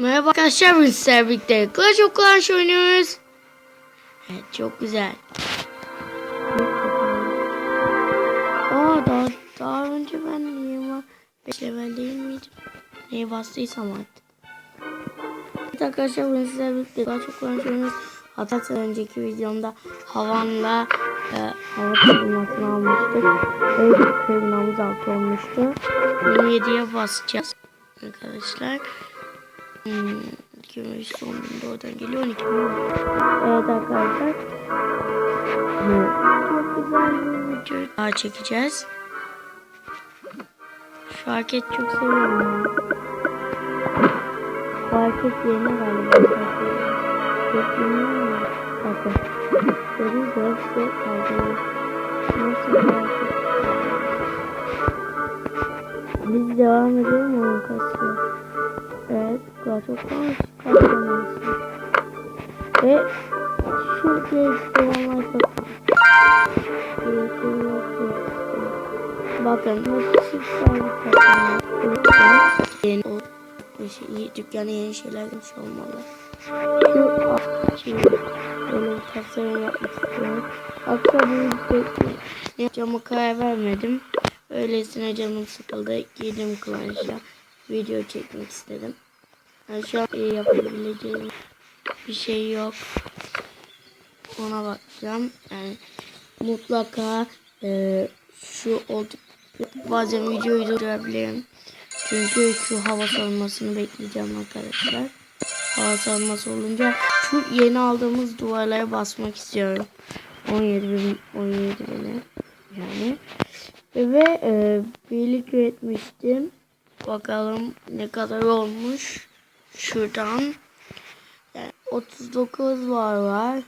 Merhaba arkadaşlar sizlerle birlikte Clash of Clans oynuyoruz. Evet çok güzel. Aa daha, daha önce ben niye var? 5 level değil miydim? Neye bastıysam artık. Evet arkadaşlar bugün sizlerle birlikte Clash of Clans oynuyoruz. Hatta önceki videomda havanla e, hava kırılmasını almıştık. Ve kırılmamız altı olmuştu. 27'ye basacağız arkadaşlar. Hmm, 23 son binde oradan geliyor 12 bin. Evet arkadaşlar. Çok güzel bir video daha çekeceğiz. Şu hareket çok seviyorum. Bu hareket yerine galiba. Çok bilmiyorum. Bakın. Gördüğünüz gibi kaldırıyor. Nasıl bir hareket? Biz devam edelim onun kasıyor. Evet, daha çok var. Kaçırmalısın. Ve şu değiştirmeler çok Bakın bu. Yeni o şey, dükkana yeni şeyler gelmiş olmalı. Şu şimdi böyle bir tasarım yapmak istiyorum. Akşam bu ne yapacağımı karar vermedim. Öylesine canım sıkıldı. Girdim Clash'a. Video çekmek istedim. Yani şu an iyi yapabileceğim bir şey yok. Ona bakacağım. Yani mutlaka e, şu oldu bazen videoyu durdurabilirim. Çünkü şu hava savunmasını bekleyeceğim arkadaşlar. Hava savunması olunca şu yeni aldığımız duvarlara basmak istiyorum. 17 bin 17 bin yani. Ve e, birlik üretmiştim. Bakalım ne kadar olmuş. Şuradan. Yani 39 var var.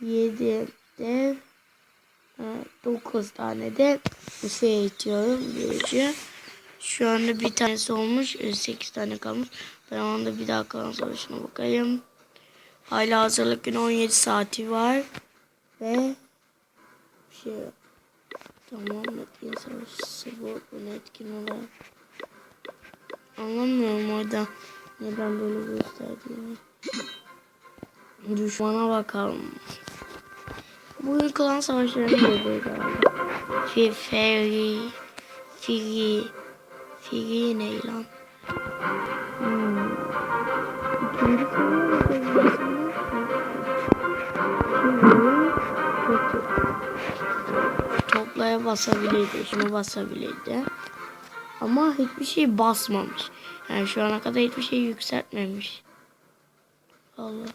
7 de 9 tane de şey içiyorum. Büyücü. Şu anda bir tanesi olmuş. 8 tane kalmış. Ben onda bir daha kalan sonuçuna bakayım. Hala hazırlık günü 17 saati var. Ve bir şey yok. Tamam etkin savaşçısı bu. Bu etkin olarak. Anlamıyorum orada neden böyle gösterdiğini. Düşmana bakalım. Bugün klan savaşlarını görüyoruz galiba. Fi Feri Figi Figi ne lan? Hmm. İkinci Kötü. Toplaya basabilirdi. Şunu basabilirdi. Ama hiçbir şey basmamış. Yani şu ana kadar hiçbir şey yükseltmemiş. Allah.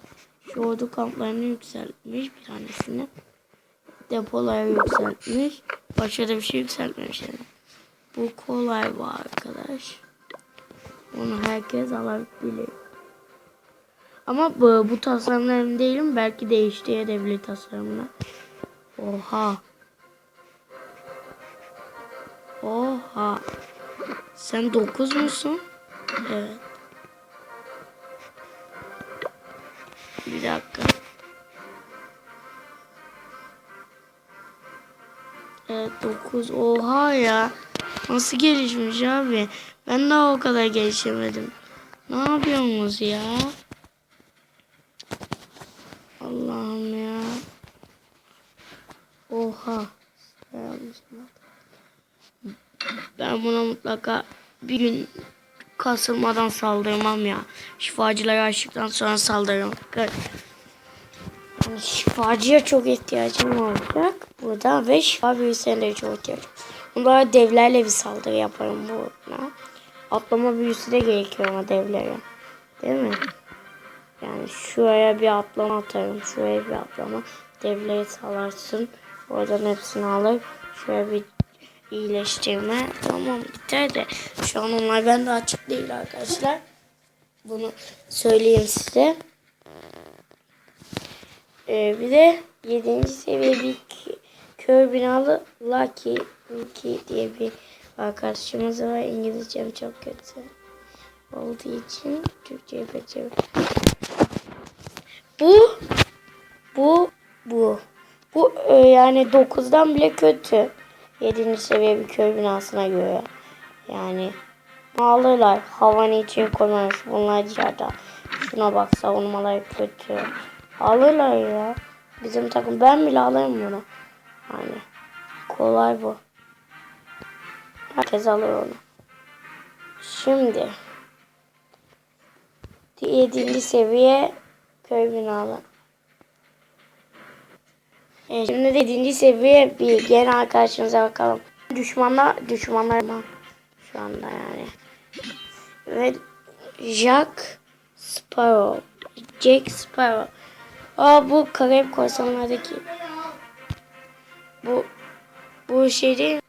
Şu ordu kamplarını yükseltmiş bir tanesini. Depoları yükseltmiş. Başka da bir şey yükseltmemiş yani. Bu kolay bu arkadaş. Onu herkes alabilir. Ama bu, bu tasarımlarım değilim. Belki değiştirebilir tasarımını. Oha. Oha. Sen 9 musun? Evet. Bir dakika. Evet 9. Oha ya. Nasıl gelişmiş abi? Ben daha o kadar gelişemedim. Ne yapıyorsunuz ya? Allah'ım ya. Oha. Ben buna mutlaka bir gün kasılmadan saldırmam ya. Şifacılara açtıktan sonra saldırırım. Yani şifacıya çok ihtiyacım olacak burada ve şifa büyüsüne de çok ihtiyacım. Bunlara devlerle bir saldırı yaparım buna. Atlama büyüsü de gerekiyor ama devlere. Değil mi? Yani şuraya bir atlama atarım. Şuraya bir atlama. Devleri salarsın. Oradan hepsini alır. Şuraya bir iyileştirme. Tamam biter de şu an onlar bende açık değil arkadaşlar. Bunu söyleyeyim size. Ee, bir de 7. seviye bir kör binalı Lucky, Lucky diye bir arkadaşımız var. İngilizcem çok kötü olduğu için Türkçe'ye beceriyorum. Bu bu bu bu e, yani 9'dan bile kötü. 7. seviye bir köy binasına göre. Yani Ağlarlar. Havanı içine koymamış. Bunlar dışarıda. Şuna bak savunmaları kötü. Alırlar ya. Bizim takım. Ben bile alırım bunu. Hani kolay bu. Herkes alır onu. Şimdi. Yedinci seviye köy binaları. Evet, şimdi de yedinci seviye bir gene arkadaşınıza bakalım. Düşmanlar, düşmanlar mı? Şu anda yani. Ve Jack Sparrow. Jack Sparrow. Aa bu Karayip Korsanlar'daki. Bu bu şey değil.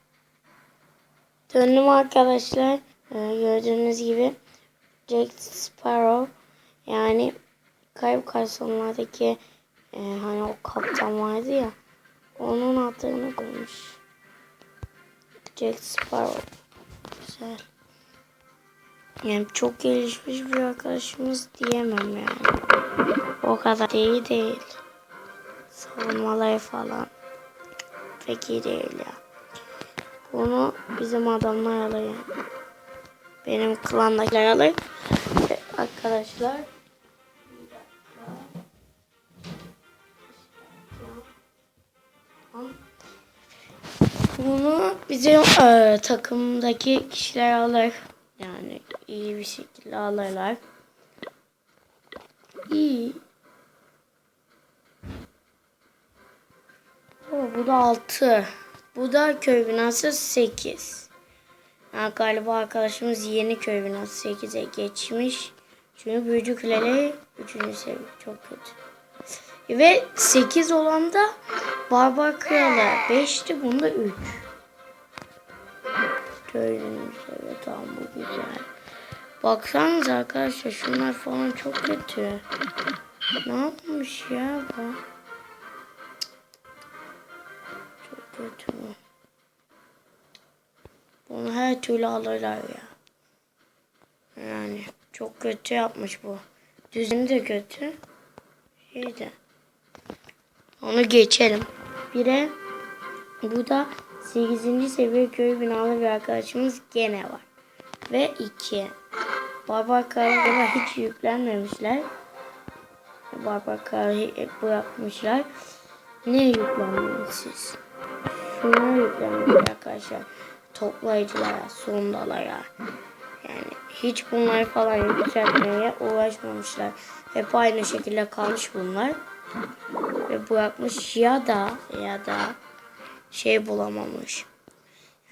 Döndüm arkadaşlar. Ee, gördüğünüz gibi Jack Sparrow yani Kayıp Korsanlar'daki e, hani o kaptan vardı ya onun adını koymuş. Jack Sparrow. Güzel. Yani çok gelişmiş bir arkadaşımız diyemem yani. O kadar iyi değil. Savunmaları falan pek iyi değil ya. Bunu bizim adamlar alır yani. Benim klandakiler alır. Ve Arkadaşlar. Bizim e, takımdaki kişiler alır. Yani iyi bir şekilde alırlar. İyi. O, bu da 6. Bu da köy binası 8. Yani galiba arkadaşımız yeni köy binası 8'e geçmiş. Çünkü büyücü kuleli 3. seviye. Çok kötü. Ve 8 olan da Barbar Kralı. 5'ti bunda 3. Gördüğünüz gibi tamam bu güzel. Baksanıza arkadaşlar şunlar falan çok kötü. Ne yapmış ya bu? Çok kötü bu. Bunu her türlü alırlar ya. Yani çok kötü yapmış bu. Düzeni de kötü. Şey de. Onu geçelim. Bir de bu da 8. seviye köy binalı bir arkadaşımız gene var. Ve 2. Barbar hiç yüklenmemişler. Barbar Karagöl'ü bırakmışlar. Ne yüklenmemiş siz? Şuna yüklenmiş arkadaşlar. Toplayıcılara, sondalara. Yani hiç bunları falan yükseltmeye uğraşmamışlar. Hep aynı şekilde kalmış bunlar. Ve bırakmış ya da ya da şey bulamamış.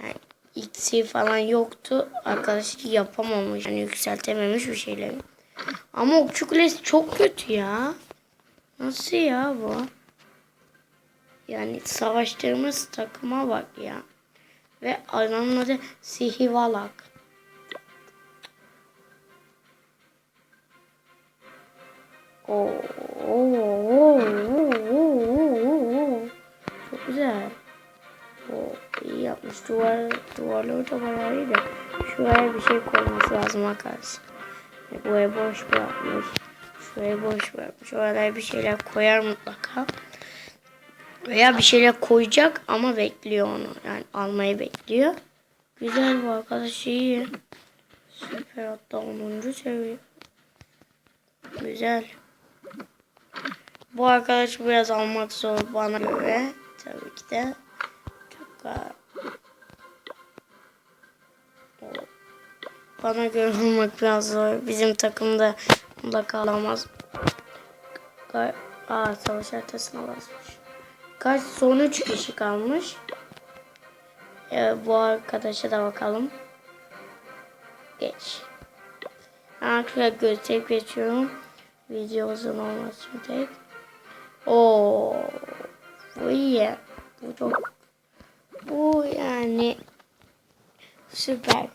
Yani X'i falan yoktu. Arkadaşı yapamamış. Yani yükseltememiş bir şeyleri. Ama okçu kulesi çok kötü ya. Nasıl ya bu? Yani savaştığımız takıma bak ya. Ve adamın adı Sihivalak. Oo, duvarları da bayağı iyi de. Şuraya bir şey koyması lazım arkadaşlar. E, Buraya boş bırakmış. Şuraya boş bırakmış. Oraya bir şeyler koyar mutlaka. Veya bir şeyler koyacak ama bekliyor onu. Yani almayı bekliyor. Güzel bu arkadaş iyi. Süper hatta 10. seviye. Güzel. Bu arkadaş biraz almak zor bana göre. Tabii ki de. Çok Bana göre olmak biraz zor. Bizim takımda mutlaka alamaz. Aa savaş haritasına basmış. Kaç son 3 kişi kalmış. Ee, bu arkadaşa da bakalım. Geç. Arkadaşlar gösterip geçiyorum. Video uzun olmasın tek. Oo, bu iyi. Bu çok bu yani süper.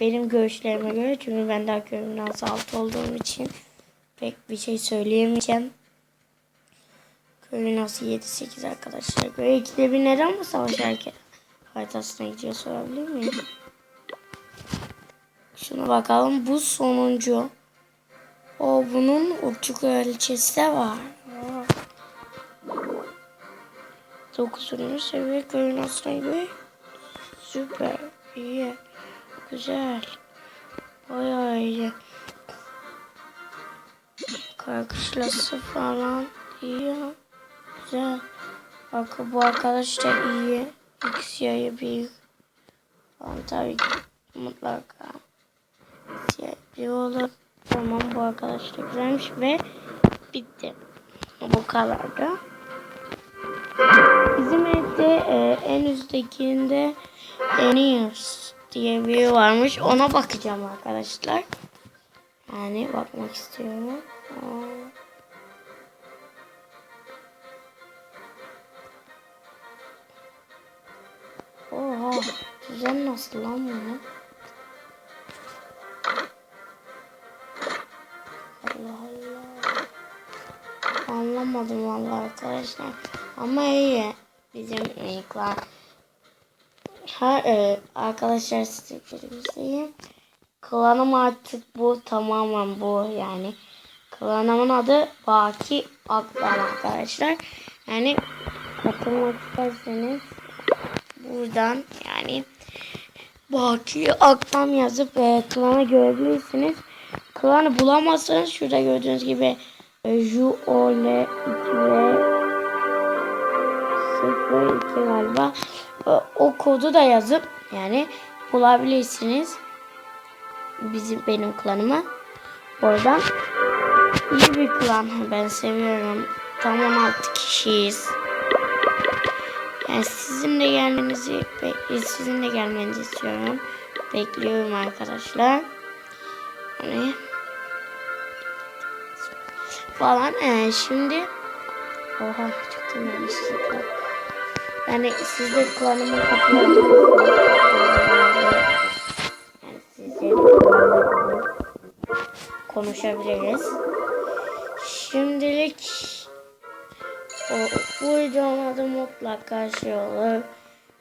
Benim görüşlerime göre çünkü ben daha az altı olduğum için pek bir şey söyleyemeyeceğim. Köyün nasıl 7-8 arkadaşlar göre ikide bir neden bu savaş hareket haritasına gidiyor sorabilir miyim? Şuna bakalım bu sonuncu. O bunun okçu kraliçesi de var. Aa. Dokuzuncu seviye köyün aslına gibi. Süper. iyi, Güzel. Bayağı iyi. Karkışlası falan iyi. Güzel. Bak bu arkadaş da iyi. İkisi yayı büyük. Falan tabii ki mutlaka. Siyah bir olur. Tamam bu arkadaş da güzelmiş ve bitti. Bu kadardı. Bizim evde e, en üsttekinde Eniers diye biri varmış. Ona bakacağım arkadaşlar. Yani bakmak istiyorum. Oha, düzen nasıl lan bunu? Allah Allah. Anlamadım vallahi arkadaşlar. Ama iyi. Bizim ekran. Her e, arkadaşlar size bir şey. Klanım artık bu tamamen bu yani. Klanımın adı Baki Aklan arkadaşlar. Yani katılmak isterseniz buradan yani Baki Aklan yazıp e, klanı görebilirsiniz. Klanı bulamazsanız şurada gördüğünüz gibi e, Juole 2 ve 02 galiba. O kodu da yazıp yani bulabilirsiniz. Bizim benim klanıma. Oradan iyi bir klan. Ben seviyorum. Tam 16 kişiyiz. Yani sizin de gelmenizi sizin de gelmenizi istiyorum. Bekliyorum arkadaşlar. Hani falan. Ee, şimdi oha çıktım yanlışlıkla. Yani siz de kapatabilirsiniz. Yani de konuşabiliriz. Şimdilik o, bu videonun adı mutlaka şey olur.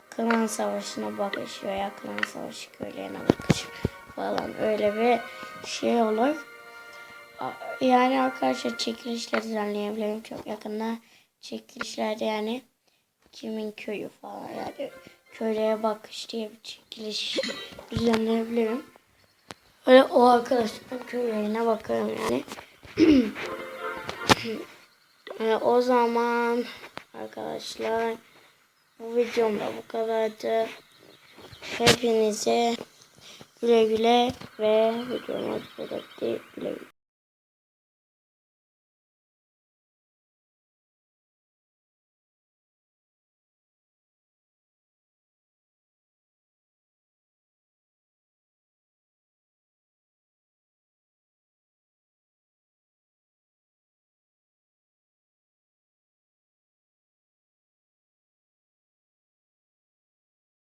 Klan Savaşı'na bakış veya Klan Savaşı köylerine bakış falan öyle bir şey olur. Yani arkadaşlar çekilişler düzenleyebilirim çok yakında. Çekilişlerde yani kimin köyü falan yani köylere bakış diye bir çekiliş düzenleyebilirim. Öyle o arkadaşların köylerine bakarım yani. Ee, o zaman arkadaşlar bu videom da bu kadardı. Hepinize güle güle ve videomu bitti. Güle güle.